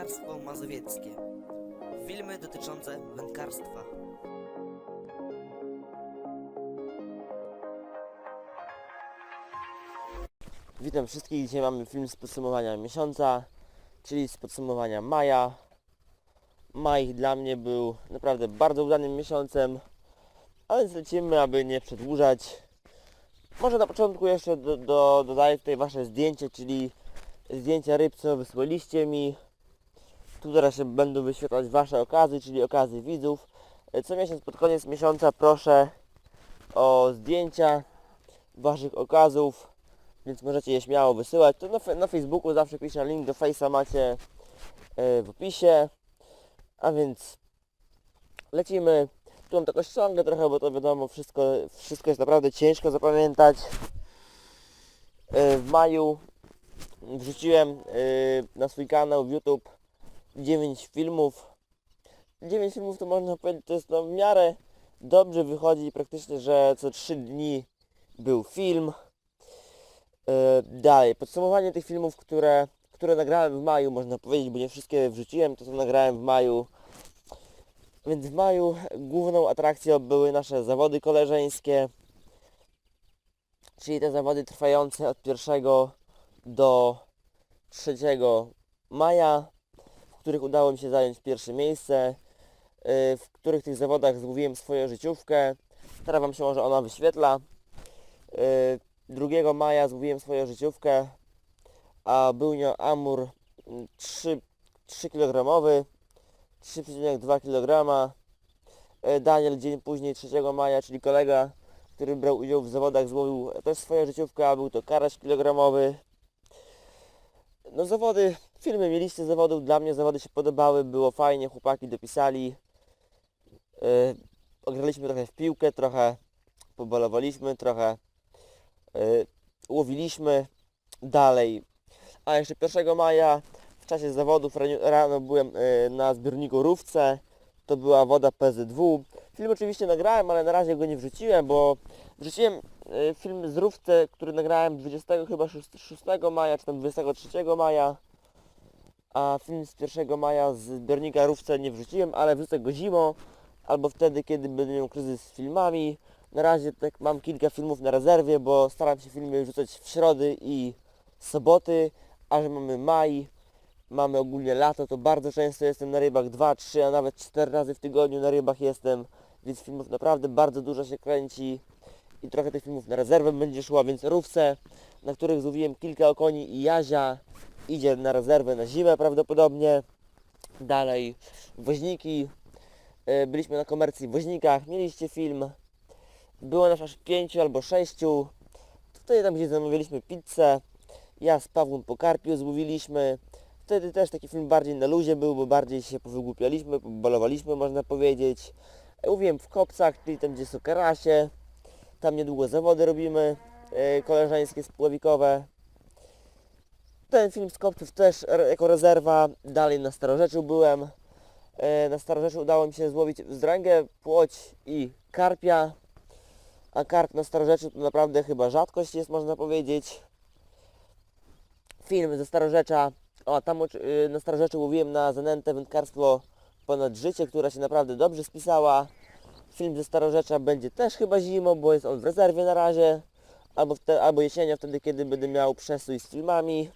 Wędkarstwo mazowieckie. Filmy dotyczące wędkarstwa. Witam wszystkich. Dzisiaj mamy film z podsumowania miesiąca, czyli z podsumowania maja. Maj dla mnie był naprawdę bardzo udanym miesiącem, ale zlecimy, aby nie przedłużać. Może na początku jeszcze do, do, dodaję tutaj Wasze zdjęcie, czyli zdjęcia ryb, co wysłaliście mi. Teraz się będą wyświetlać Wasze okazy, czyli okazy widzów. Co miesiąc pod koniec miesiąca proszę o zdjęcia Waszych okazów więc możecie je śmiało wysyłać. To na, na Facebooku zawsze piszę link do Face'a macie e, w opisie. A więc lecimy. Tu mam taką ściągę trochę, bo to wiadomo, wszystko, wszystko jest naprawdę ciężko zapamiętać. E, w maju wrzuciłem e, na swój kanał w YouTube 9 filmów. 9 filmów to można powiedzieć, to jest no, w miarę dobrze wychodzi praktycznie, że co 3 dni był film. E, Dalej, podsumowanie tych filmów, które, które nagrałem w maju, można powiedzieć, bo nie wszystkie wrzuciłem, to co nagrałem w maju. Więc w maju główną atrakcją były nasze zawody koleżeńskie, czyli te zawody trwające od 1 do 3 maja, których udało mi się zająć pierwsze miejsce, e, w których tych zawodach złowiłem swoją życiówkę. Teraz Wam się może ona wyświetla. E, 2 maja złowiłem swoją życiówkę, a był nią Amur mm, 3, 3 kg, 3,2 kg. Daniel dzień później 3 maja, czyli kolega, który brał udział w zawodach, złowił też swoją życiówkę, a był to karaś kilogramowy. No zawody, filmy mieliście zawodów, dla mnie zawody się podobały, było fajnie, chłopaki dopisali. E, Ograliśmy trochę w piłkę, trochę pobalowaliśmy, trochę y, łowiliśmy dalej. A jeszcze 1 maja w czasie zawodów rano byłem y, na zbiorniku Rówce. To była woda PZW. Film oczywiście nagrałem, ale na razie go nie wrzuciłem, bo wrzuciłem y, film z Rówce, który nagrałem 20 chyba 6, 6 maja, czy tam 23 maja. A film z 1 maja z zbiornika Rówce nie wrzuciłem, ale wrzucę go zimą albo wtedy, kiedy będę miał kryzys z filmami. Na razie tak mam kilka filmów na rezerwie, bo staram się filmy rzucać w środy i soboty, a że mamy maj, mamy ogólnie lato, to bardzo często jestem na rybach 2, 3, a nawet 4 razy w tygodniu na rybach jestem, więc filmów naprawdę bardzo dużo się kręci i trochę tych filmów na rezerwę będzie szło, więc rówce, na których złowiłem kilka okoni i jazia, idzie na rezerwę na zimę prawdopodobnie. Dalej woźniki, E, byliśmy na komercji w woźnikach, mieliście film, było nas aż pięciu albo sześciu. Wtedy tam gdzie zamawialiśmy pizzę. Ja z Pawłem po karpiu złowiliśmy. Wtedy też taki film bardziej na luzie był, bo bardziej się powygłupialiśmy, pobalowaliśmy można powiedzieć. Mówiłem w kopcach, czyli tam gdzie są karasie. Tam niedługo zawody robimy, e, koleżeńskie, spławikowe. Ten film z kopców też jako rezerwa. Dalej na Starorzeczu byłem. E, Na Starorzeczu udało mi się złowić wzdręgę, płoć i karpia a karp na Starorzeczu to naprawdę chyba rzadkość jest, można powiedzieć. Film ze Starorzecza, o tam y, na Starorzeczu łowiłem na zanętę wędkarstwo ponad życie, która się naprawdę dobrze spisała. Film ze Starorzecza będzie też chyba zimą, bo jest on w rezerwie na razie, albo, wte, albo jesienią, wtedy kiedy będę miał przestój z filmami.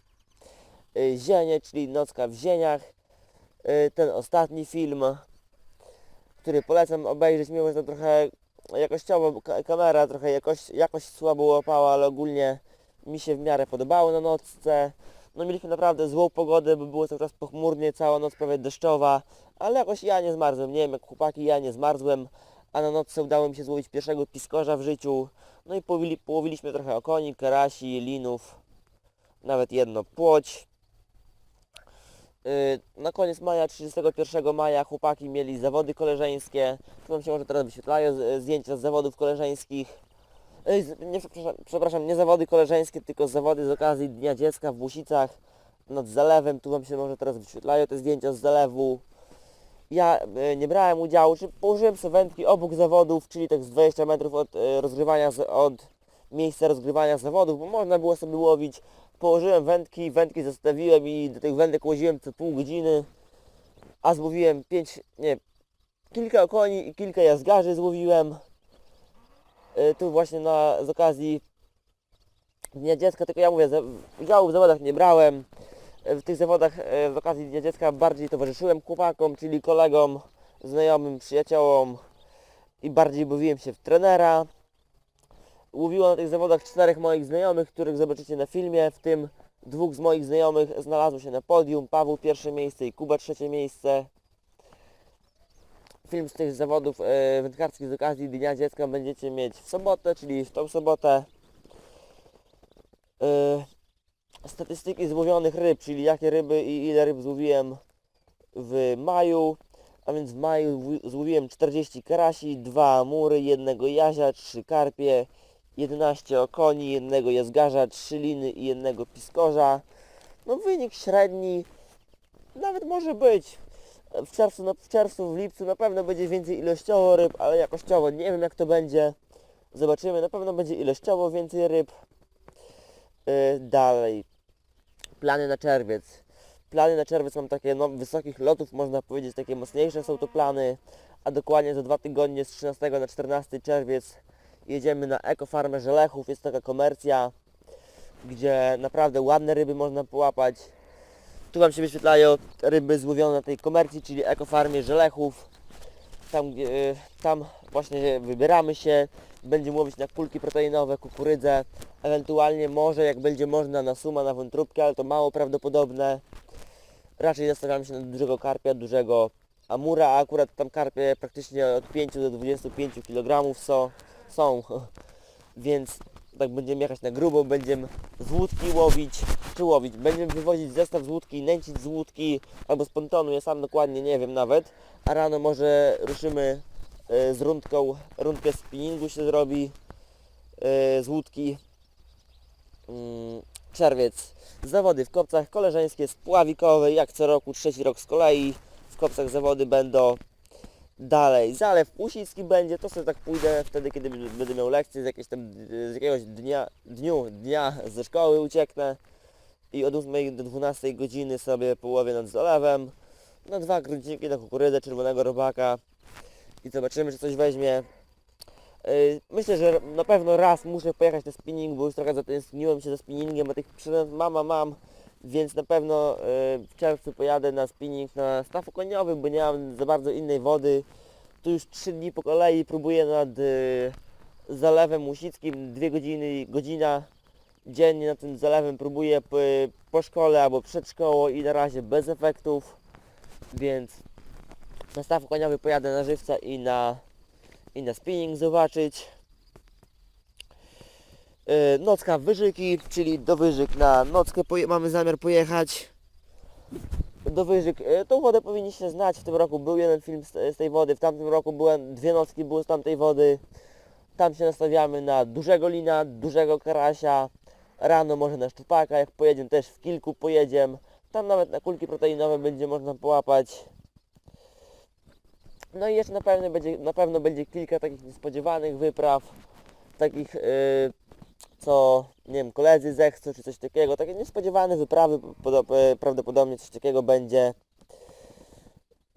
Y, Zienie, czyli Nocka w zieniach. Y, Ten ostatni film, który polecam obejrzeć, mimo że to trochę jakościowo ka- kamera trochę jakoś, jakoś słabo łapała, ale ogólnie mi się w miarę podobało na nocce. No mieliśmy naprawdę złą pogodę, bo było cały czas pochmurnie, cała noc prawie deszczowa, ale jakoś ja nie zmarzłem, nie wiem jak chłopaki, ja nie zmarzłem, a na nocce udało mi się złowić pierwszego piskorza w życiu. No i połowili, połowiliśmy trochę okoni, karasi, linów, nawet jedno płoć. Yy, Na koniec maja, 31 maja chłopaki mieli zawody koleżeńskie. Tu wam się może teraz wyświetlają z- zdjęcia z zawodów koleżeńskich. Nie, przepraszam, przepraszam, nie zawody koleżeńskie, tylko zawody z okazji Dnia Dziecka w Busicach nad zalewem. Tu wam się może teraz wyświetlają te zdjęcia z zalewu. Ja e, nie brałem udziału, czy położyłem sobie wędki obok zawodów, czyli tak z 20 metrów od e, rozgrywania, od miejsca rozgrywania zawodów, bo można było sobie łowić. Położyłem wędki, wędki zostawiłem i do tych wędek łoziłem co pół godziny, a złowiłem pięć, nie, kilka okoni i kilka jazgarzy złowiłem. Y, tu właśnie na, z okazji Dnia Dziecka, tylko ja mówię, udziału w zawodach nie brałem. Y, W tych zawodach y, z okazji Dnia Dziecka bardziej towarzyszyłem chłopakom, czyli kolegom, znajomym, przyjaciołom i bardziej bawiłem się w trenera. Łowiło na tych zawodach czterech moich znajomych, których zobaczycie na filmie, w tym dwóch z moich znajomych znalazło się na podium, Paweł pierwsze miejsce i Kuba trzecie miejsce. Film z tych zawodów e, wędkarskich z okazji Dnia Dziecka będziecie mieć w sobotę, czyli w tą sobotę. E, statystyki złowionych ryb, czyli jakie ryby i ile ryb złowiłem w maju. A więc w maju złowiłem 40 karasi, 2 amury, jednego jazia, 3 karpie, 11 okoni, jednego jazgarza, 3 liny i jednego piskorza. No wynik średni, nawet może być. W czerwcu, no, w czerwcu, w lipcu na pewno będzie więcej ilościowo ryb, ale jakościowo nie wiem jak to będzie. Zobaczymy, na pewno będzie ilościowo więcej ryb. Yy, dalej. Plany na czerwiec. Plany na czerwiec mam takie no, wysokich lotów, można powiedzieć, takie mocniejsze są to plany. A dokładnie za dwa tygodnie z 13 na 14 czerwiec jedziemy na ekofarmę Żelechów. Jest taka komercja, gdzie naprawdę ładne ryby można połapać. Tu Wam się wyświetlają ryby złowione na tej komercji, czyli ekofarmie Żelechów. Tam, y, tam właśnie wybieramy się. Będziemy łowić na kulki proteinowe, kukurydzę. Ewentualnie może jak będzie można na suma, na wątróbkę, ale to mało prawdopodobne. Raczej nastawiamy się na dużego karpia, dużego amura, a akurat tam karpie praktycznie od 5 do 25 kg są. Są. Więc tak będziemy jechać na grubo, będziemy z łódki łowić, czy łowić, będziemy wywozić zestaw z łódki, nęcić z łódki albo z pontonu, ja sam dokładnie nie wiem nawet, a rano może ruszymy e, z rundką, rundkę spinningu się zrobi e, z łódki. Mm, Czerwiec, zawody w kopcach koleżeńskie, spławikowe, jak co roku, trzeci rok z kolei, w kopcach zawody będą Dalej, zalew Usicki będzie, to sobie tak pójdę wtedy, kiedy będę miał lekcję z, jakiegoś tam, z jakiegoś dnia, dniu, dnia ze szkoły ucieknę i od 8 do 12 godziny sobie połowię nad zalewem na dwa grudzinki na kukurydzę, czerwonego robaka i zobaczymy, czy coś weźmie. Yy, Myślę, że na pewno raz muszę pojechać na spinning, bo już trochę zatęskniłem się za spinningiem, a tych przynęt mama mam, więc na pewno yy, w czerwcu pojadę na spinning na stawu koniowym, bo nie mam za bardzo innej wody. Tu już 3 dni po kolei próbuję nad yy, zalewem Łusickim, 2 godziny, godzina dziennie nad tym zalewem próbuję po, po szkole albo przed szkołą i na razie bez efektów, więc na staw koniowy pojadę na żywca i na, i na spinning zobaczyć. Yy, nocka Wyżyki, czyli do Wyżyk na nockę mamy zamiar pojechać. Do Wyżyk, yy, tą wodę powinniście znać, w tym roku był jeden film z, z tej wody, w tamtym roku byłem, dwie nocki były z tamtej wody. Tam się nastawiamy na dużego lina, dużego karasia, rano może na szczupaka, jak pojedziemy też w kilku pojedziemy. Tam nawet na kulki proteinowe będzie można połapać. No i jeszcze na pewno będzie, na pewno będzie kilka takich niespodziewanych wypraw, takich yy, co nie wiem, koledzy zechcą czy coś takiego, takie niespodziewane wyprawy, e, prawdopodobnie coś takiego będzie.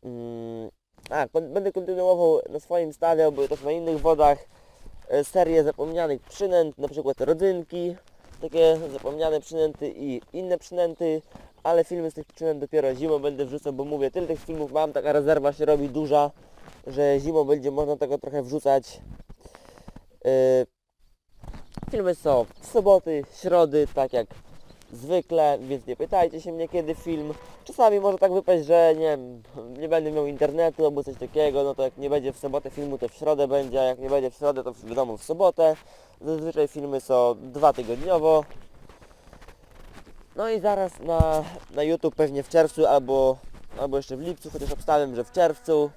Mm, a, będę kontynuował na swoim stawie, bo też na innych wodach e, serię zapomnianych przynęt, na przykład rodzynki, takie zapomniane przynęty i inne przynęty, ale filmy z tych przynęt dopiero zimą będę wrzucał, bo mówię, tyle tych filmów mam, taka rezerwa się robi duża, że zimą będzie można tego trochę wrzucać. E, Filmy są w soboty, środy, tak jak zwykle, więc nie pytajcie się mnie kiedy film. Czasami może tak wypaść, że nie nie będę miał internetu albo coś takiego, no to jak nie będzie w sobotę filmu, to w środę będzie, a jak nie będzie w środę, to wiadomo w sobotę. Zazwyczaj filmy są dwa tygodniowo. No i zaraz na, na YouTube pewnie w czerwcu albo, albo jeszcze w lipcu, chociaż obstawiam, że w czerwcu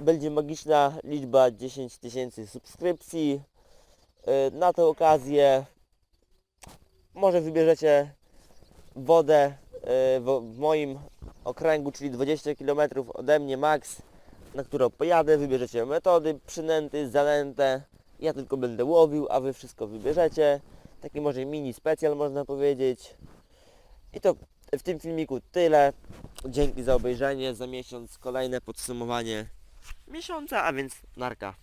będzie magiczna liczba 10 tysięcy subskrypcji. Y, Na tę okazję może wybierzecie wodę y, w, moim okręgu, czyli 20 km ode mnie max, na którą pojadę, wybierzecie metody, przynęty, zanętę. Ja tylko będę łowił, a wy wszystko wybierzecie. Taki może mini specjal można powiedzieć. I to w tym filmiku tyle. Dzięki za obejrzenie. Za miesiąc kolejne podsumowanie miesiąca, a więc narka.